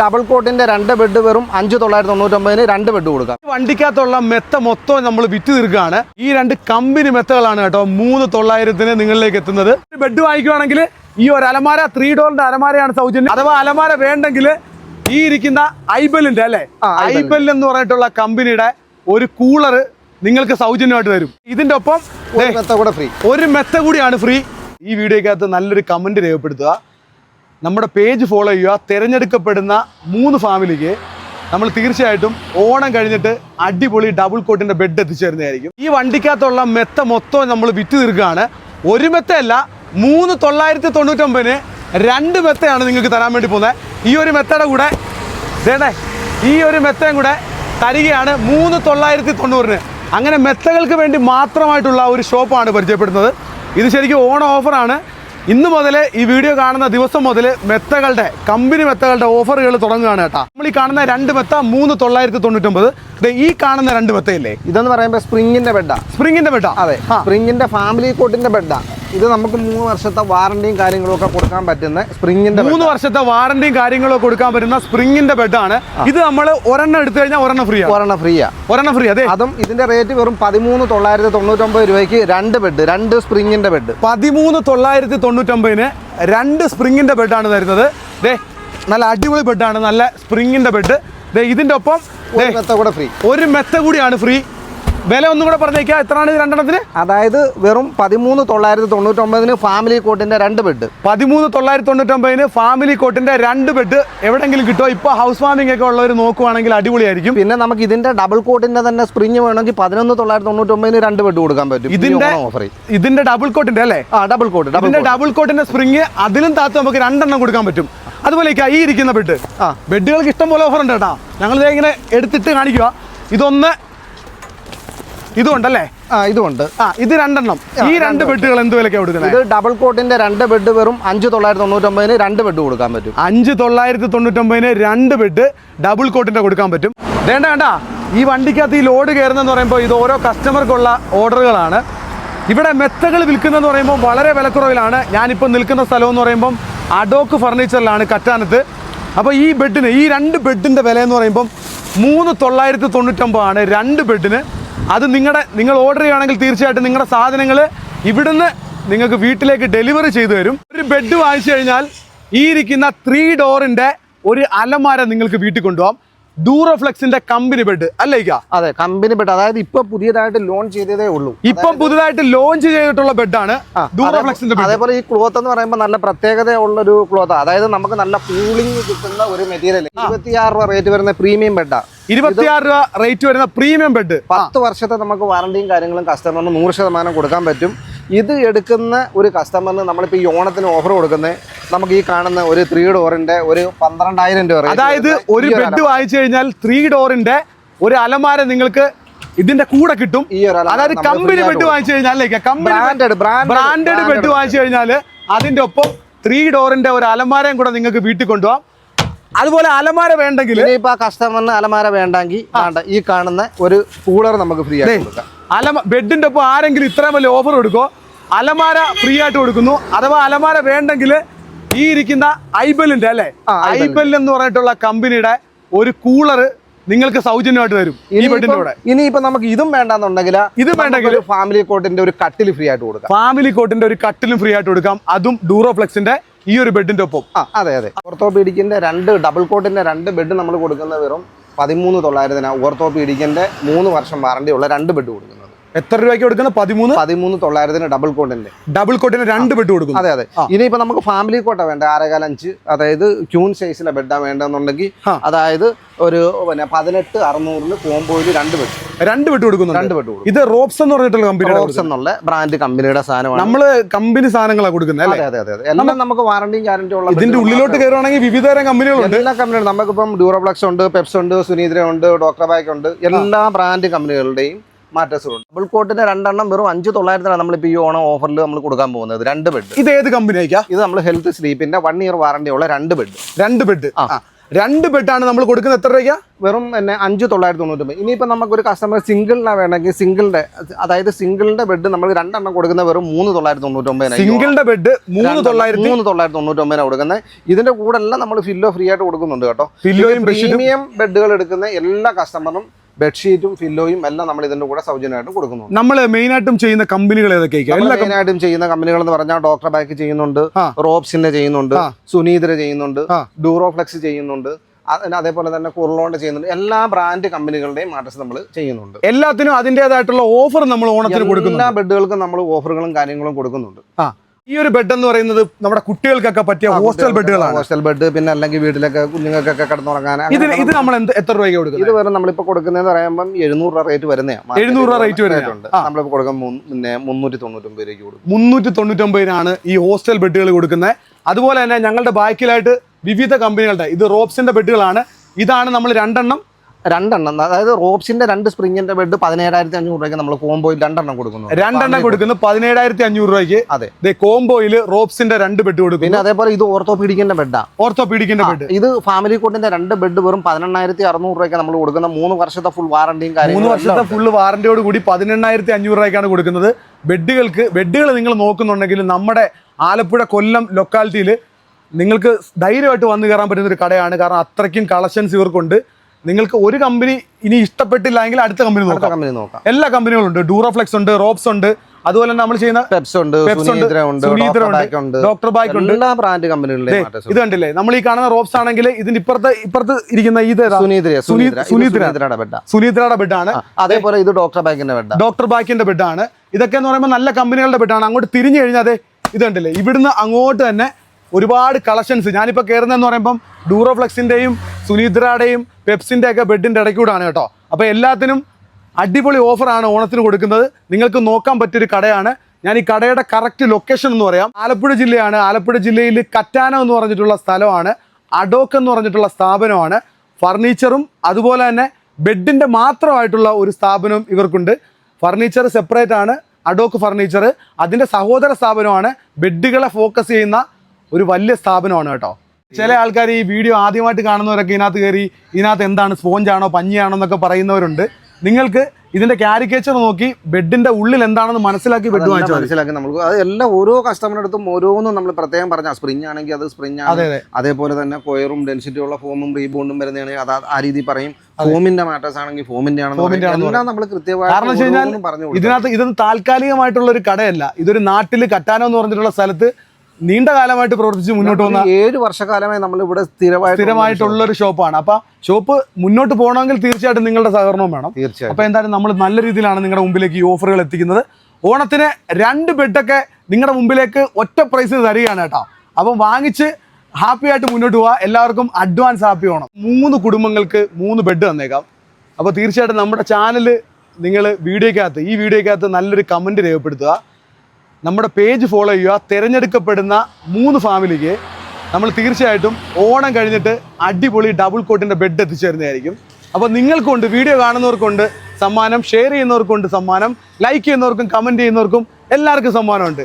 Double കോട്ടിന്റെ രണ്ട് bed വെറും അഞ്ച് തൊള്ളായിരത്തി തൊണ്ണൂറ്റൊമ്പതിന് രണ്ട് ബെഡ് കൊടുക്കാം. വണ്ടിക്കകത്തുള്ള മെത്ത മൊത്തം നമ്മൾ വിറ്റ് തീർക്കുകയാണ് ഈ രണ്ട് കമ്പനി മെത്തകളാണ് കേട്ടോ മൂന്ന് തൊള്ളായിരത്തിന് നിങ്ങളിലേക്ക് എത്തുന്നത്. ബെഡ് വാങ്ങിക്കുവാണെങ്കിൽ ഈ ഒരു അലമാര ത്രീ ഡോറിന്റെ അലമാരയാണ് സൗജന്യം. അഥവാ അലമാര വേണ്ടെങ്കിൽ ഈ ഇരിക്കുന്ന ഐബലിന്റെ അല്ലെ? ഐബൽ എന്ന് പറഞ്ഞിട്ടുള്ള കമ്പനിയുടെ ഒരു കൂളർ നിങ്ങൾക്ക് സൗജന്യമായിട്ട് തരും. ഇതിന്റെ ഒപ്പം ഒരു മെത്ത കൂടിയാണ് ഫ്രീ ഈ വീഡിയോക്കകത്ത് നല്ലൊരു കമന്റ് രേഖപ്പെടുത്തുക. നമ്മുടെ പേജ് ഫോളോ ചെയ്യുക തിരഞ്ഞെടുക്കപ്പെടുന്ന മൂന്ന് ഫാമിലിക്ക് നമ്മൾ തീർച്ചയായിട്ടും ഓണം കഴിഞ്ഞിട്ട് അടിപൊളി ഡബിൾ കോട്ടിന്റെ ബെഡ് എത്തിച്ചു തരുന്നതായിരിക്കും ഈ വണ്ടിക്കകത്തുള്ള മെത്ത മൊത്തം നമ്മൾ വിറ്റ് തീർക്കുകയാണ്. ഒരു മെത്തയല്ല മൂന്ന് തൊള്ളായിരത്തി തൊണ്ണൂറ്റൊമ്പതിന് രണ്ട് മെത്തയാണ് നിങ്ങൾക്ക് തരാൻ വേണ്ടി പോകുന്നത്. ഈ ഒരു മെത്തയുടെ കൂടെ ദേണ്ടേ ഈ ഒരു മെത്തയും കൂടെ തരികയാണ് മൂന്ന് തൊള്ളായിരത്തി തൊണ്ണൂറിന് അങ്ങനെ മെത്തകൾക്ക് വേണ്ടി മാത്രമായിട്ടുള്ള ഒരു ഷോപ്പാണ് പരിചയപ്പെടുന്നത്. ഇത് ശരിക്കും ഓണം ഓഫറാണ് ഇന്ന് മുതൽ ഈ വീഡിയോ കാണുന്ന ദിവസം മുതൽ മെത്തകളുടെ കമ്പനി മെത്തകളുടെ ഓഫറുകൾ തുടങ്ങുകയാണ് കേട്ടോ. നമ്മൾ ഈ കാണുന്ന രണ്ട് മെത്ത മൂന്ന് തൊള്ളായിരത്തി തൊണ്ണൂറ്റൊമ്പത്. ഈ കാണുന്ന രണ്ട് മെത്തയില്ലേ? ഇതെന്ന് പറയുമ്പോൾ സ്പ്രിങ്ങിന്റെ ബെഡാ സ്പ്രിങ്ങിന്റെ ബെഡാ അതെ. സ്പ്രിങ്ങിന്റെ ഫാമിലി കോട്ടിന്റെ ബെഡാ ഇത് നമുക്ക് മൂന്ന് വർഷത്തെ വാറണ്ടിയും കാര്യങ്ങളും ഒക്കെ കൊടുക്കാൻ പറ്റുന്ന സ്പ്രിങ്ങിന്റെ മൂന്ന് വർഷത്തെ വാറണ്ടിയും കാര്യങ്ങളും കൊടുക്കാൻ പറ്റുന്ന സ്പ്രിങ്ങിന്റെ ബെഡാണ് ഇത് നമ്മൾ ഒരെണ്ണം എടുത്തു കഴിഞ്ഞാൽ ഒരെണ്ണം ഫ്രീ ഒരെണ്ണം ഫ്രീ ഒരെണ്ണം ഫ്രീ അതെ? അതും ഇതിന്റെ റേറ്റ് വെറും പതിമൂന്ന് തൊള്ളായിരത്തി തൊണ്ണൂറ്റൊമ്പത് രൂപയ്ക്ക് രണ്ട് ബെഡ് രണ്ട് സ്പ്രിങ്ങിന്റെ ബെഡ് പതിമൂന്ന് തൊള്ളായിരത്തി തൊണ്ണൂറ്റൊമ്പതിന് രണ്ട് സ്പ്രിങ്ങിന്റെ ബെഡാണ് തരുന്നത്. ദേ നല്ല അടിപൊളി ബെഡാണ് നല്ല സ്പ്രിങ്ങിന്റെ ബെഡ് ഇതിന്റെ ഒപ്പം ഒരു മെത്ത കൂടെ ഫ്രീ ഒരു മെത്ത കൂടിയാണ് ഫ്രീ വില ഒന്നും കൂടെ പറഞ്ഞേക്കാം. എത്രയാണ് ഇത് രണ്ടെണ്ണത്തിന്? അതായത് വെറും പതിമൂന്ന് തൊള്ളായിരത്തി തൊണ്ണൂറ്റൊമ്പതിന് ഫാമിലി കോട്ടിന്റെ രണ്ട് ബെഡ് പതിമൂന്ന് തൊള്ളായിരത്തി തൊണ്ണൂറ്റൊമ്പതിന് ഫാമിലി കോട്ടിന്റെ രണ്ട് ബെഡ് എവിടെങ്കിലും കിട്ടുമോ ഇപ്പൊ ഹൗസ് വാമിംഗ് ഒക്കെ ഉള്ളവർ നോക്കുവാണെങ്കിൽ അടിപൊളിയായിരിക്കും. പിന്നെ നമുക്ക് ഇതിന്റെ ഡബിൾ കോട്ടിന്റെ തന്നെ സ്പ്രിങ് വേണമെങ്കിൽ പതിനൊന്ന് തൊള്ളായിരത്തി തൊണ്ണൂറ്റൊമ്പതിന് രണ്ട് ബെഡ് കൊടുക്കാൻ പറ്റും. ഇതിന്റെ ഓഫർ ഇതിന്റെ ഡബിൾ കോട്ടിന്റെ അല്ലേ? ആ ഡബിൾ കോട്ട് ഡബിൾ ഇതിന്റെ ഡബിൾ കോട്ടിന്റെ സ്പ്രിങ് അതിലും താത്ത് നമുക്ക് രണ്ടെണ്ണം കൊടുക്കാൻ പറ്റും. അതുപോലെ ഈ ഇരിക്കുന്ന ബെഡ് ആ. ബെഡുകൾക്ക് ഇഷ്ടം പോലെ ഓഫർ ഉണ്ട് കേട്ടോ. ഞങ്ങൾ ദേ ഇങ്ങനെ എടുത്തിട്ട് കാണിക്കുക ഇതൊന്ന് ഇതുണ്ടല്ലേ? ആ ഇതുണ്ട് ആ ഇത് രണ്ടെണ്ണം. ഈ രണ്ട് ബെഡുകൾ എന്ത് വിലക്കാണ് കൊടുക്കുന്നത്? ഇത് ഡബിൾ കോട്ടിന്റെ രണ്ട് ബെഡ് വെറും അഞ്ച് തൊള്ളായിരത്തി തൊണ്ണൂറ്റൊമ്പതിന് രണ്ട് ബെഡ് കൊടുക്കാൻ പറ്റും. അഞ്ച് തൊള്ളായിരത്തി തൊണ്ണൂറ്റൊമ്പതിന് രണ്ട് ബെഡ് ഡബിൾ കോട്ടിന്റെ കൊടുക്കാൻ പറ്റും. വേണ്ട വേണ്ട. ഈ വണ്ടിക്കകത്ത് ഈ ലോഡ് കയറുന്നതെന്ന് പറയുമ്പോൾ ഇത് ഓരോ കസ്റ്റമർക്കുള്ള ഓർഡറുകളാണ് ഇവിടെ മെത്തകൾ വിൽക്കുന്നതെന്ന് പറയുമ്പോൾ വളരെ വിലക്കുറവിലാണ്. ഞാനിപ്പോൾ നിൽക്കുന്ന സ്ഥലം എന്ന് പറയുമ്പം അഡോക്ക് ഫർണിച്ചറിലാണ് കറ്റാനത്ത്. അപ്പോൾ ഈ ബെഡിന് ഈ രണ്ട് ബെഡിന്റെ വില എന്ന് പറയുമ്പം മൂന്ന് തൊള്ളായിരത്തി തൊണ്ണൂറ്റൊമ്പതാണ് രണ്ട് ബെഡിന് അത് നിങ്ങളുടെ നിങ്ങൾ ഓർഡർ ചെയ്യുകയാണെങ്കിൽ തീർച്ചയായിട്ടും നിങ്ങളുടെ സാധനങ്ങൾ ഇവിടുന്ന് നിങ്ങൾക്ക് വീട്ടിലേക്ക് ഡെലിവറി ചെയ്തു തരും. ഒരു ബെഡ് വാങ്ങിച്ചു കഴിഞ്ഞാൽ ഈ ഇരിക്കുന്ന ത്രീ ഡോറിന്റെ ഒരു അലമാര നിങ്ങൾക്ക് വീട്ടിൽ കൊണ്ടുപോകാം. ഡൂറോഫ്ലെക്സിന്റെ കമ്പനി ബെഡ് അല്ലേക്കാ അതെ കമ്പനി ബെഡ് അതായത് ഇപ്പൊ പുതിയതായിട്ട് ലോഞ്ച് ചെയ്തതേ ഉള്ളൂ. ഇപ്പം പുതുതായിട്ട് ലോഞ്ച് ചെയ്തിട്ടുള്ള ബെഡാണ് ആണ് ഡൂറോഫ്ലെക്സിന്റെ അതേപോലെ ഈ ക്ലോത്ത് എന്ന് പറയുമ്പോൾ നല്ല പ്രത്യേകത ഉള്ള ഒരു ക്ലോത്ത് അതായത് നമുക്ക് നല്ല കൂളിംഗ് കിട്ടുന്ന ഒരു മെറ്റീരിയൽ ഇരുപത്തിയാറ് രൂപ റേറ്റ് വരുന്ന പ്രീമിയം ബെഡാ ഇരുപത്തിയാറ് രൂപ റേറ്റ് വരുന്ന പ്രീമിയം ബെഡ് പത്ത് വർഷത്തെ നമുക്ക് വാറണ്ടിയും കാര്യങ്ങളും കസ്റ്റമറിന് നൂറ് ശതമാനം കൊടുക്കാൻ പറ്റും. ഇത് എടുക്കുന്ന ഒരു കസ്റ്റമറിന് നമ്മളിപ്പോൾ ഈ ഓണത്തിന് ഓഫർ കൊടുക്കുന്നത് നമുക്ക് ഈ കാണുന്ന ഒരു ത്രീ ഡോറിന്റെ ഒരു പന്ത്രണ്ടായിരം രൂപ അതായത് ഒരു ബെഡ്. വാങ്ങിച്ചു കഴിഞ്ഞാൽ ത്രീ ഡോറിന്റെ ഒരു അലമാര നിങ്ങൾക്ക് ഇതിന്റെ കൂടെ കിട്ടും. ഈ ഒരു അതായത് കമ്പനി ബെഡ് വാങ്ങിച്ചു കഴിഞ്ഞാൽ കമ്പനി ബ്രാൻഡഡ് ബെഡ്. വാങ്ങിച്ചു കഴിഞ്ഞാൽ അതിന്റെ ഒപ്പം ത്രീ ഡോറിന്റെ ഒരു അലമാരയും കൂടെ നിങ്ങൾക്ക് വീട്ടിൽ കൊണ്ടുപോകാം. അതുപോലെ അലമാര വേണ്ടെങ്കിൽ ഇപ്പൊ കസ്റ്റമറിന് അലമാര വേണ്ടെങ്കിൽ വേണ്ട ഈ കാണുന്ന ഒരു കൂളർ നമുക്ക് ഫ്രീ ആയിട്ട് കൊടുക്കാം. അലമ ബെഡിന്റെ ഒപ്പം ആരെങ്കിലും ഇത്രയും വലിയ ഓഫർ കൊടുക്കോ? അലമാര ഫ്രീ ആയിട്ട് കൊടുക്കുന്നു. അഥവാ അലമാര വേണ്ടെങ്കിൽ ഈ ഇരിക്കുന്ന ഐബലിന്റെ അല്ലെ? ഐബൽ എന്ന് പറഞ്ഞിട്ടുള്ള കമ്പനിയുടെ ഒരു കൂളർ നിങ്ങൾക്ക് സൗജന്യമായിട്ട് വരും ഈ ബെഡിന്റെ കൂടെ ഇനിയിപ്പോ നമുക്ക് ഇതും വേണ്ടെന്നുണ്ടെങ്കിൽ ഇത് വേണ്ടെങ്കിൽ ഫാമിലി കോട്ടിന്റെ ഒരു കട്ടിൽ ഫ്രീ ആയിട്ട് കൊടുക്കാം. ഫാമിലി കോട്ടിന്റെ ഒരു കട്ടിലും ഫ്രീ ആയിട്ട് കൊടുക്കാം. അതും ഡൂറോഫ്ലെക്സിന്റെ ഈ ഒരു ബെഡിന്റെ ഒപ്പം. അതെ അതെ. ഓർത്തോപീഡിക്കിന്റെ രണ്ട് ഡബിൾ കോട്ടിന്റെ രണ്ട് ബെഡ് നമ്മൾ കൊടുക്കുന്ന വെറും പതിമൂന്ന് തൊള്ളായിരത്തിനാണ് ഓർത്തോപീഡിക്കിന്റെ മൂന്ന് വർഷം വാറണ്ടി ഉള്ള രണ്ട് ബെഡ് കൊടുക്കുന്നത്. എത്ര രൂപയ്ക്ക് കൊടുക്കുന്നത് പതിമൂന്ന്? പതിമൂന്ന് തൊള്ളായിരത്തിന് ഡബിൾ കോട്ടിന്റെ ഡബിൾ കോട്ടിന് രണ്ട് ബെഡ് കൊടുക്കും അതെ അതെ. ഇനിയിപ്പോ നമുക്ക് ഫാമിലി കോട്ട വേണ്ട? ആറേകാൽ അഞ്ച്. അതായത് ക്യൂൺ സൈസിലെ ബെഡാ വേണ്ടെന്നുണ്ടെങ്കിൽ അതായത് ഒരു പിന്നെ പതിനെട്ട് അറുന്നൂറിന് കോമ്പോയിൽ രണ്ട് ബെഡ് രണ്ട് ബെഡ് കൊടുക്കുന്നു രണ്ട് ബെഡ് ഇത് റോപ്സ് എന്ന് പറഞ്ഞിട്ടുള്ള കമ്പനി റോപ്സ് എന്നുള്ള ബ്രാൻഡ് കമ്പനിയുടെ സാധനമാണ്. നമ്മൾ കമ്പനി സാധനങ്ങളാണ് കൊടുക്കുന്നത് അല്ലേ? അതെ അതെ അതെ എല്ലാം നമുക്ക് വാറണ്ടിയും ഗ്യാരണ്ടി ഉള്ള ഇതിന്റെ ഉള്ളിലോട്ട് കയറുവാണെങ്കിൽ വിവിധ തരം കമ്പനികളുണ്ട് എല്ലാ കമ്പനികളും നമുക്കിപ്പം ഡ്യൂറോപ്ലക്സ് ഉണ്ട് പെപ്സ് ഉണ്ട് സുനീദ്ര ഉണ്ട് ഡോക്ടർ ബാക്ക് ഉണ്ട്. എല്ലാ ബ്രാൻഡ് കമ്പനികളുടെയും മാറ്റസുണ്ട് ഡബിൾ കോട്ടിന്റെ രണ്ടെണ്ണം വെറും അഞ്ച് തൊള്ളായിരത്തിനാണ് നമ്മളിപ്പോൾ ഈ ഓണം ഓഫറിൽ നമ്മൾ കൊടുക്കാൻ പോകുന്നത്. രണ്ട് ബെഡ് ഇത് ഏത് കമ്പനി അയക്കാ ഇത് നമ്മൾ ഹെൽത്ത് സ്ലീപ്പിന്റെ വൺ ഇയർ വാറണ്ടി ഉള്ള രണ്ട് ബെഡ് രണ്ട് ബെഡ് ആ. രണ്ട് ബെഡാണ് നമ്മൾ കൊടുക്കുന്നത്. എത്ര രൂപയ്ക്ക്? വെറും എന്നെ അഞ്ച് തൊള്ളായിരത്തി തൊണ്ണൂറ്റി ഇനിയിപ്പോൾ നമുക്കൊരു കസ്റ്റമർ സിംഗിളിനാണ് വേണമെങ്കിൽ സിംഗിളിന്റെ അതായത് സിംഗിളിന്റെ ബെഡ് നമ്മൾ രണ്ടെണ്ണം കൊടുക്കുന്ന വെറും മൂന്ന് തൊള്ളായിരത്തി തൊണ്ണൂറ്റൊമ്പതിനാണ് സിംഗിളിന്റെ ബെഡ് മൂന്ന് തൊള്ളായിരത്തി മൂന്ന് തൊള്ളായിരത്തി തൊണ്ണൂറ്റൊമ്പതിനാണ് കൊടുക്കുന്നത്. ഇതിന്റെ കൂടെ എല്ലാം നമ്മൾ ഫില്ലോ ഫ്രീ ആയിട്ട് കൊടുക്കുന്നുണ്ട് കേട്ടോ. പ്രീമിയം ബെഡുകൾ എടുക്കുന്ന എല്ലാ കസ്റ്റമറിനും ബെഡ്ഷീറ്റും ഫില്ലോയും എല്ലാം നമ്മൾ ഇതിന്റെ കൂടെ സൗജന്യമായിട്ട് കൊടുക്കുന്നു നമ്മൾ മെയിനായിട്ടും ചെയ്യുന്ന കമ്പനികൾ ഏതൊക്കെയായിരിക്കും മെയിനായിട്ടും ചെയ്യുന്ന കമ്പനികൾ എന്ന് പറഞ്ഞാൽ ഡോക്ടർ ബാക്ക് ചെയ്യുന്നുണ്ട്. റോബ്സിന്റെ ചെയ്യുന്നുണ്ട് ആ. സുനീതിര ചെയ്യുന്നുണ്ട് ഡ്യൂറോഫ്ലെക്സ് ഡൂറോഫ്ലെക്സ് ചെയ്യുന്നുണ്ട് അതേപോലെ തന്നെ കുർലോണ്ട് ചെയ്യുന്നുണ്ട്. എല്ലാ ബ്രാൻഡ് കമ്പനികളുടെയും മാറ്റസ് നമ്മൾ ചെയ്യുന്നുണ്ട്. എല്ലാത്തിനും അതിന്റെതായിട്ടുള്ള ഓഫർ നമ്മൾ ഓണത്തിന് കൊടുക്കുന്നു എല്ലാ ബെഡുകൾക്കും നമ്മൾ ഓഫറുകളും കാര്യങ്ങളും കൊടുക്കുന്നുണ്ട്. ഈ ഒരു ബെഡ് എന്ന് പറയുന്നത് നമ്മുടെ കുട്ടികൾക്കൊക്കെ പറ്റിയ ഹോസ്റ്റൽ ബെഡുകളാണ് ഹോസ്റ്റൽ ബെഡ് പിന്നെ അല്ലെങ്കിൽ വീട്ടിലൊക്കെ കുഞ്ഞുങ്ങൾക്കൊക്കെ കിടന്നുറങ്ങാൻ അങ്ങനെ ഇത് നമ്മൾ എന്ത് എത്ര രൂപയ്ക്ക് കൊടുക്കുന്നത്? ഇത് വരെ നമ്മളിപ്പോ കൊടുക്കുന്നതെന്ന് പറയുമ്പോൾ എഴുന്നൂറ് രൂപ റേറ്റ് വരുന്നതാണ് 700 രൂപ റേറ്റ് വരുന്നുണ്ട്. നമ്മളിപ്പോ കൊടുക്കാൻ പിന്നെ മുന്നൂറ്റി തൊണ്ണൂറ്റൊമ്പത് രൂപയ്ക്ക് കൊടുക്കും. മുന്നൂറ്റി തൊണ്ണൂറ്റൊമ്പതിനാണ് ഈ ഹോസ്റ്റൽ ബെഡുകൾ കൊടുക്കുന്നത്. അതുപോലെ തന്നെ ഞങ്ങളുടെ ബാക്കിലായിട്ട് വിവിധ കമ്പനികളുടെ ഇത് റോപ്സിന്റെ ബെഡുകളാണ് ഇതാണ് നമ്മൾ രണ്ടെണ്ണം രണ്ടെണ്ണം. അതായത് റോപ്സിന്റെ രണ്ട് സ്പ്രിങ്ങിന്റെ ബെഡ് പതിനേഴായിരത്തി അഞ്ഞൂറ് രൂപയ്ക്ക് നമ്മൾ കോംബോയിൽ രണ്ടെണ്ണം കൊടുക്കുന്നു. രണ്ടെണ്ണം കൊടുക്കുന്നു പതിനേഴായിരത്തി അഞ്ഞൂറ് രൂപയ്ക്ക്. അതെ. കോംബോയിൽ റോപ്സിന്റെ രണ്ട് ബെഡ് കൊടുക്കും പിന്നെ അതേപോലെ ഇത് ഓർത്തോപീഡിക്കിന്റെ ബെഡാ ഓർത്തോപീഡിക്കിന്റെ ബെഡ് ഇത് ഫാമിലി കോട്ടിന്റെ രണ്ട് ബെഡ് വെറും പതിനെണ്ണായിരത്തി അറുന്നൂറ് രൂപയ്ക്ക് നമ്മൾ കൊടുക്കുന്ന. മൂന്ന് വർഷത്തെ ഫുൾ വാറണ്ടിയും മൂന്ന് കാര്യങ്ങളും വർഷത്തെ ഫുൾ വാറണ്ടിയോട് കൂടി പതിനെണ്ണായിരത്തി അഞ്ഞൂറ് രൂപയ്ക്കാണ് കൊടുക്കുന്നത്. ബെഡുകൾക്ക് ബെഡുകൾ നിങ്ങൾ നോക്കുന്നുണ്ടെങ്കിൽ നമ്മുടെ ആലപ്പുഴ കൊല്ലം ലൊക്കാലിറ്റിയിൽ നിങ്ങൾക്ക് ധൈര്യമായിട്ട് വന്നു കയറാൻ പറ്റുന്ന ഒരു കടയാണ്. കാരണം അത്രയ്ക്കും കളക്ഷൻസ് ഇവർക്കുണ്ട്. നിങ്ങൾക്ക് ഒരു കമ്പനി ഇനി ഇഷ്ടപ്പെട്ടില്ല എങ്കിൽ അടുത്ത കമ്പനി നോക്കാം. കമ്പനി നോക്കാം. എല്ലാ കമ്പനികളും ഉണ്ട് ഡൂറോഫ്ലെക്സ് ഉണ്ട് റോപ്സ് ഉണ്ട്. അതുപോലെ തന്നെ നമ്മൾ ചെയ്യുന്ന പെപ്സ് ഉണ്ട് ഉണ്ട്, ഡോക്ടർ ബൈക്ക് ഉണ്ട്. എല്ലാ ബ്രാൻഡ് കമ്പനികളുടെ ഇത് കണ്ടില്ലേ? നമ്മൾ ഈ കാണുന്ന റോപ്സ് ആണെങ്കിൽ ഇതിന്റെ ഇപ്പുറത്ത് ഇപ്പുറത്ത് ഇരിക്കുന്ന ഇത് സുനീത്രയുടെ ബെഡ് ആണ്. സുനീദ്രയുടെ ബെഡാണ് അതേപോലെ ഇത് ഡോക്ടർ ബാക്കിന്റെ ബെഡ് ഡോക്ടർ ബാക്കിന്റെ ആണ്. ഇതൊക്കെ എന്ന് പറയുമ്പോൾ നല്ല കമ്പനികളുടെ ബെഡ് ആണ്. അങ്ങോട്ട് തിരിഞ്ഞു കഴിഞ്ഞാൽ അതെ ഇത് കണ്ടില്ലേ? ഇവിടുന്ന് അങ്ങോട്ട് തന്നെ ഒരുപാട് കളക്ഷൻസ് ഞാനിപ്പോൾ കയറുന്നതെന്ന് പറയുമ്പം ഡൂറോഫ്ലെക്സിന്റെയും സുനീദ്രയുടെയും പെപ്സിന്റെ ഒക്കെ ബെഡിന്റെ ഇടയ്ക്കൂടാണ് കേട്ടോ. അപ്പോൾ എല്ലാത്തിനും അടിപൊളി ഓഫറാണ് ഓണത്തിന് കൊടുക്കുന്നത്. നിങ്ങൾക്ക് നോക്കാൻ പറ്റിയൊരു കടയാണ്. ഞാൻ ഈ കടയുടെ കറക്റ്റ് ലൊക്കേഷൻ എന്ന് പറയാം. ആലപ്പുഴ ജില്ലയാണ്. ആലപ്പുഴ ജില്ലയിൽ കറ്റാനം എന്ന് പറഞ്ഞിട്ടുള്ള സ്ഥലമാണ്. അഡോക്ക് എന്ന് പറഞ്ഞിട്ടുള്ള സ്ഥാപനമാണ്. ഫർണിച്ചറും അതുപോലെ തന്നെ ബെഡിന്റെ മാത്രമായിട്ടുള്ള ഒരു സ്ഥാപനവും ഇവർക്കുണ്ട്. ഫർണിച്ചർ സെപ്പറേറ്റ് ആണ്. അഡോക്ക് ഫർണിച്ചർ അതിന്റെ സഹോദര സ്ഥാപനമാണ്. ബെഡുകളെ ഫോക്കസ് ചെയ്യുന്ന ഒരു വലിയ സ്ഥാപനമാണ് കേട്ടോ. ചില ആൾക്കാർ ഈ വീഡിയോ ആദ്യമായിട്ട് കാണുന്നവരൊക്കെ ഇതിനകത്ത് കയറി ഇതിനകത്ത് എന്താണ് സ്പോഞ്ചാണോ പഞ്ഞിയാണോ എന്നൊക്കെ പറയുന്നവരുണ്ട്. നിങ്ങൾക്ക് ഇതിന്റെ കാരിക്കേച്ചർ നോക്കി ബെഡിന്റെ ഉള്ളിൽ എന്താണെന്ന് മനസ്സിലാക്കി ബെഡ് വാങ്ങിച്ചു മനസ്സിലാക്കി നമുക്ക് അത് എല്ലാം ഓരോ കസ്റ്റമറിന്റെ അടുത്തും ഓരോന്നും നമ്മൾ പ്രത്യേകം പറഞ്ഞ. സ്പ്രിങ് ആണെങ്കിൽ അത് സ്പ്രിങ് ആണ്. അതെ അതെ. അതേപോലെ തന്നെ കൊയറും ഡെൻസിറ്റി ഉള്ള ഫോമും റീബോണ്ടും വരുന്നതാണെങ്കിൽ അത് ആ രീതി പറയും. ഫോമിന്റെ മാറ്റേഴ്സ് ആണെങ്കിൽ ഫോമിന്റെ ആണെന്ന് നമ്മൾ ഇതിനകത്ത് ഇതൊന്നും താൽക്കാലികമായിട്ടുള്ള ഒരു കടയല്ല. ഇതൊരു നാട്ടിൽ കട്ടാനോ എന്ന് പറഞ്ഞിട്ടുള്ള സ്ഥലത്ത് നീണ്ട കാലമായിട്ട് പ്രവർത്തിച്ച് മുന്നോട്ട് വന്ന ഏഴ് വർഷക്കാലമായി നമ്മൾ ഇവിടെ സ്ഥിരമായിട്ട് സ്ഥിരമായിട്ടുള്ള ഒരു ഷോപ്പാണ്. അപ്പൊ ഷോപ്പ് മുന്നോട്ട് പോകണമെങ്കിൽ തീർച്ചയായിട്ടും നിങ്ങളുടെ സഹകരണവും വേണം. തീർച്ചയായും അപ്പൊ എന്തായാലും നമ്മൾ നല്ല രീതിയിലാണ് നിങ്ങളുടെ മുമ്പിലേക്ക് ഈ ഓഫറുകൾ എത്തിക്കുന്നത്. ഓണത്തിന് രണ്ട് ബെഡൊക്കെ നിങ്ങളുടെ മുമ്പിലേക്ക് ഒറ്റ പ്രൈസ് തരികയാണ് കേട്ടോ. അപ്പം വാങ്ങിച്ച് ഹാപ്പി ആയിട്ട് മുന്നോട്ട് പോവാ. എല്ലാവർക്കും അഡ്വാൻസ് ഹാപ്പി ഓണം. മൂന്ന് കുടുംബങ്ങൾക്ക് മൂന്ന് ബെഡ് തന്നേക്കാം. അപ്പോൾ തീർച്ചയായിട്ടും നമ്മുടെ ചാനൽ നിങ്ങൾ വീഡിയോക്കകത്ത് ഈ വീഡിയോക്കകത്ത് നല്ലൊരു കമന്റ് രേഖപ്പെടുത്തുക. നമ്മുടെ പേജ് ഫോളോ ചെയ്യുക തിരഞ്ഞെടുക്കപ്പെടുന്ന മൂന്ന് ഫാമിലിക്ക് നമ്മൾ തീർച്ചയായിട്ടും ഓണം കഴിഞ്ഞിട്ട് അടിപൊളി ഡബിൾ കോട്ടിന്റെ ബെഡ് എത്തിച്ചേരുന്നതായിരിക്കും. അപ്പോൾ നിങ്ങൾക്കുണ്ട് വീഡിയോ കാണുന്നവർക്കുണ്ട് സമ്മാനം ഷെയർ ചെയ്യുന്നവർക്കുണ്ട് സമ്മാനം ലൈക്ക് ചെയ്യുന്നവർക്കും കമന്റ് ചെയ്യുന്നവർക്കും എല്ലാവർക്കും സമ്മാനമുണ്ട്.